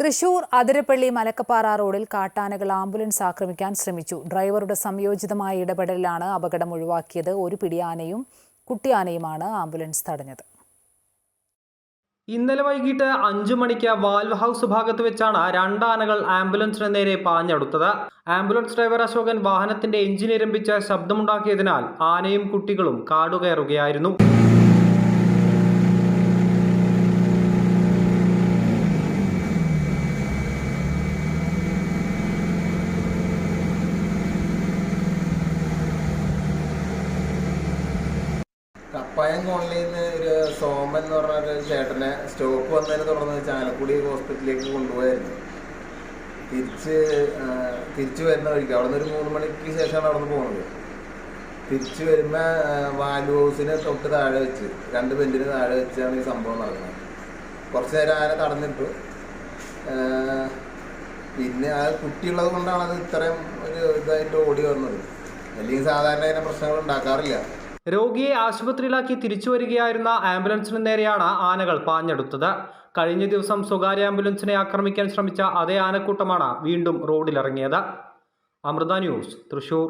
തൃശൂർ അതിരപ്പള്ളി മലക്കപ്പാറ റോഡിൽ കാട്ടാനകൾ ആംബുലൻസ് ആക്രമിക്കാൻ ശ്രമിച്ചു. ഡ്രൈവറുടെ സംയോജിതമായ ഇടപെടലിലാണ് അപകടം ഒഴിവാക്കിയത്. ഒരു പിടിയാനയും കുട്ടിയാനയുമാണ് ആംബുലൻസ് തടഞ്ഞത്. ഇന്നലെ വൈകിട്ട് അഞ്ചു മണിക്ക് വാൽവ് ഹൗസ് ഭാഗത്ത് വെച്ചാണ് രണ്ടാനകൾ ആംബുലൻസിന് നേരെ പാഞ്ഞടുത്തത്. ആംബുലൻസ് ഡ്രൈവർ അശോകൻ വാഹനത്തിന്റെ എഞ്ചിൻ ഇരമ്പിച്ച് ശബ്ദമുണ്ടാക്കിയതിനാൽ ആനയും കുട്ടികളും കാടുകയറുകയായിരുന്നു. കപ്പായം കോളനിയിൽ നിന്ന് ഒരു സോമൻ എന്ന് പറഞ്ഞ ഒരു ചേട്ടനെ സ്റ്റോക്ക് വന്നതിനെ തുടർന്ന് ചാലക്കുടി ഹോസ്പിറ്റലിലേക്ക് കൊണ്ടുപോയായിരുന്നു. തിരിച്ച് തിരിച്ചു വരുന്ന വഴിക്ക് അവിടെ നിന്ന് ഒരു മൂന്ന് മണിക്ക് ശേഷമാണ് അവിടെ നിന്ന് പോകുന്നത് തിരിച്ചു വരുമ്പോൾ വാലു ഹൗസിന് തൊട്ട് താഴെ വെച്ച് രണ്ട് ബെഞ്ചിന് താഴെ വെച്ചാണ് ഈ സംഭവം നടക്കുന്നത് കുറച്ച് നേരം ആന തടഞ്ഞിട്ടു. പിന്നെ ആ കുട്ടിയുള്ളത് കൊണ്ടാണ് അത് ഇത്രയും ഒരു ഇതായിട്ട് ഓടി വന്നത്. അല്ലെങ്കിൽ സാധാരണ അതിനെ പ്രശ്നങ്ങൾ ഉണ്ടാക്കാറില്ല. രോഗിയെ ആശുപത്രിയിലാക്കി തിരിച്ചു വരികയായിരുന്ന ആംബുലൻസിനു നേരെയാണ് ആനകൾ പാഞ്ഞെടുത്തത്. കഴിഞ്ഞ ദിവസം സ്വകാര്യ ആംബുലൻസിനെ ആക്രമിക്കാൻ ശ്രമിച്ച അതേ ആനക്കൂട്ടമാണ് വീണ്ടും റോഡിലിറങ്ങിയത്. അമൃത ന്യൂസ് തൃശൂർ.